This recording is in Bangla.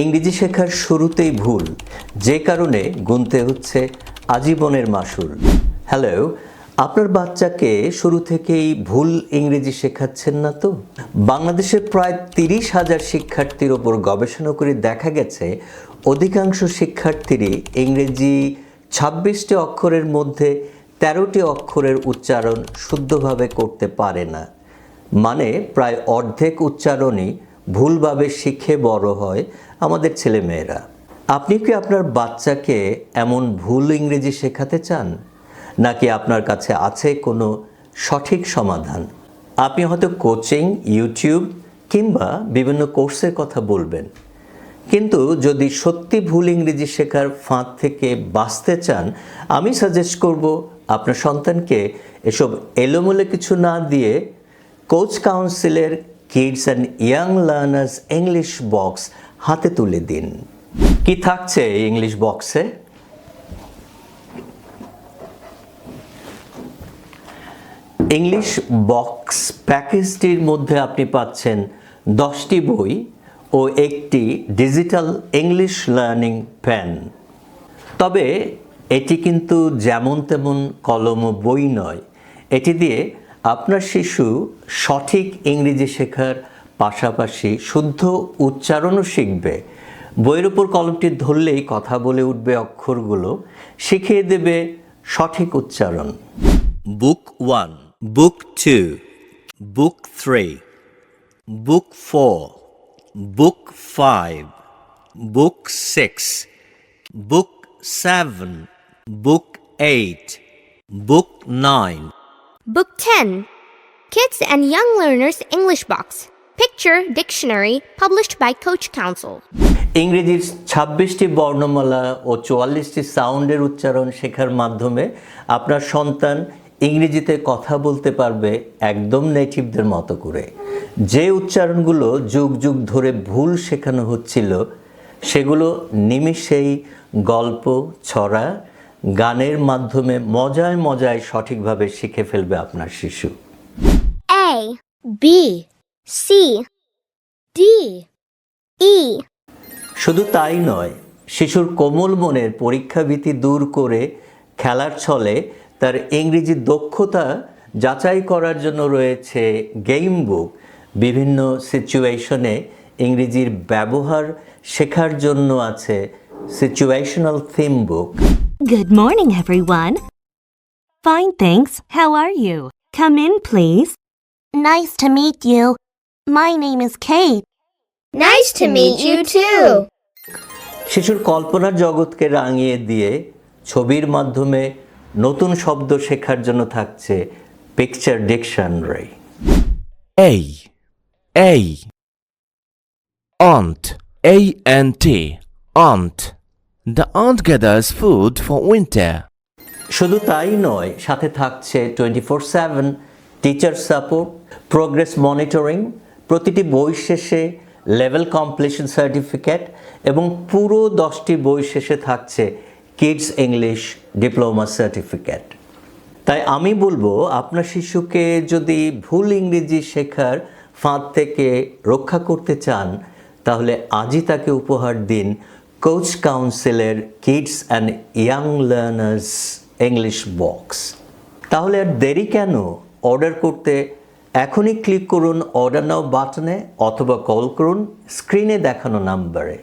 ইংরেজি শেখার শুরুতেই ভুল, যে কারণে গুনতে হচ্ছে আজীবনের মাসুল। হ্যালো আপনার বাচ্চাকে শুরু থেকেই ভুল ইংরেজি শেখাচ্ছেন না তো? বাংলাদেশের প্রায় তিরিশ হাজার শিক্ষার্থীর ওপর গবেষণা করে দেখা গেছে, অধিকাংশ শিক্ষার্থীরই ইংরেজি ছাব্বিশটি অক্ষরের মধ্যে তেরোটি অক্ষরের উচ্চারণ শুদ্ধভাবে করতে পারে না। মানে প্রায় অর্ধেক উচ্চারণই ভুলভাবে শিখে বড় হয় আমাদের ছেলেমেয়েরা আপনি কি আপনার বাচ্চাকে এমন ভুল ইংরেজি শেখাতে চান? নাকি আপনার কাছে আছে কোনো সঠিক সমাধান? আপনি হয়তো কোচিং, ইউটিউব কিংবা বিভিন্ন কোর্সের কথা বলবেন। কিন্তু যদি সত্যি ভুল ইংরেজি শেখার ফাঁদ থেকে বাঁচতে চান, আমি সাজেস্ট করব আপনার সন্তানকে এসব এলোমেলো কিছু না দিয়ে কোচ কাউন্সিলের kids and young learners English box হাতে তুলে দিন। কি থাকছে এই ইংলিশ বক্সে ইংলিশ বক্স প্যাকেজটির মধ্যে আপনি পাচ্ছেন দশটি বই ও একটি ডিজিটাল ইংলিশ লার্নিং প্যান তবে এটি কিন্তু যেমন তেমন কলম বই নয়, এটি দিয়ে আপনার শিশু সঠিক ইংরেজি শেখার পাশাপাশি শুদ্ধ উচ্চারণও শিখবে বইয়ের উপর কলমটি ধরলেই কথা বলে উঠবে অক্ষরগুলো শিখিয়ে দেবে সঠিক উচ্চারণ book one book two book three book four book five book six Book 7, Book 8, Book 9. Book 10 Kids and Young Learners English Box. Picture Dictionary, published by Coach Council. ইংরেজির ছাব্বিশটি বর্ণমালা ও চুয়াল্লিশটি সাউন্ডের উচ্চারণ শেখার মাধ্যমে আপনার সন্তান ইংরেজিতে কথা বলতে পারবে একদম নেটিভদের মতো করে যে উচ্চারণগুলো যুগ যুগ ধরে ভুল শেখানো হচ্ছিল, সেগুলো নিমিষেই গল্প, ছড়া গানের মাধ্যমে মজায় মজায় সঠিকভাবে শিখে ফেলবে আপনার শিশু। A B C D E শুধু তাই নয় শিশুর কোমল মনের পরীক্ষাভীতি দূর করে খেলার ছলে তার ইংরেজি দক্ষতা যাচাই করার জন্য রয়েছে গেম বুক। বিভিন্ন সিচুয়েশনে ইংরেজির ব্যবহার শেখার জন্য আছে situational theme book. Good morning, everyone. Fine, thanks. How are you? Come in, please. Nice to meet you. My name is Kate. Nice to meet you too. শিশুর কল্পনার জগৎকে রাঙিয়ে দিয়ে ছবির মাধ্যমে নতুন শব্দ শেখার জন্য থাকছে picture dictionary A. A. Aunt. A N T. Aunt. The aunt gathers food for winter. শুধু তাই নয়, সাথে থাকছে twenty four seven teacher support progress monitoring প্রতিটি বই শেষে লেভেল কমপ্লিশন সার্টিফিকেট এবং পুরো দশটি বই শেষে থাকছে কিডস ইংলিশ ডিপ্লোমা সার্টিফিকেট তাই আমি বলব, আপনার শিশুকে যদি ভুল ইংরেজি শেখার ফাঁদ থেকে রক্ষা করতে চান, তাহলে আজই তাকে উপহার দিন কোচ কাউন্সিলের kids and young learners English box তাহলে আর দেরি কেন? অর্ডার করতে এখনই ক্লিক করুন অর্ডার নাও বাটনে অথবা কল করুন স্ক্রিনে দেখানো নাম্বারে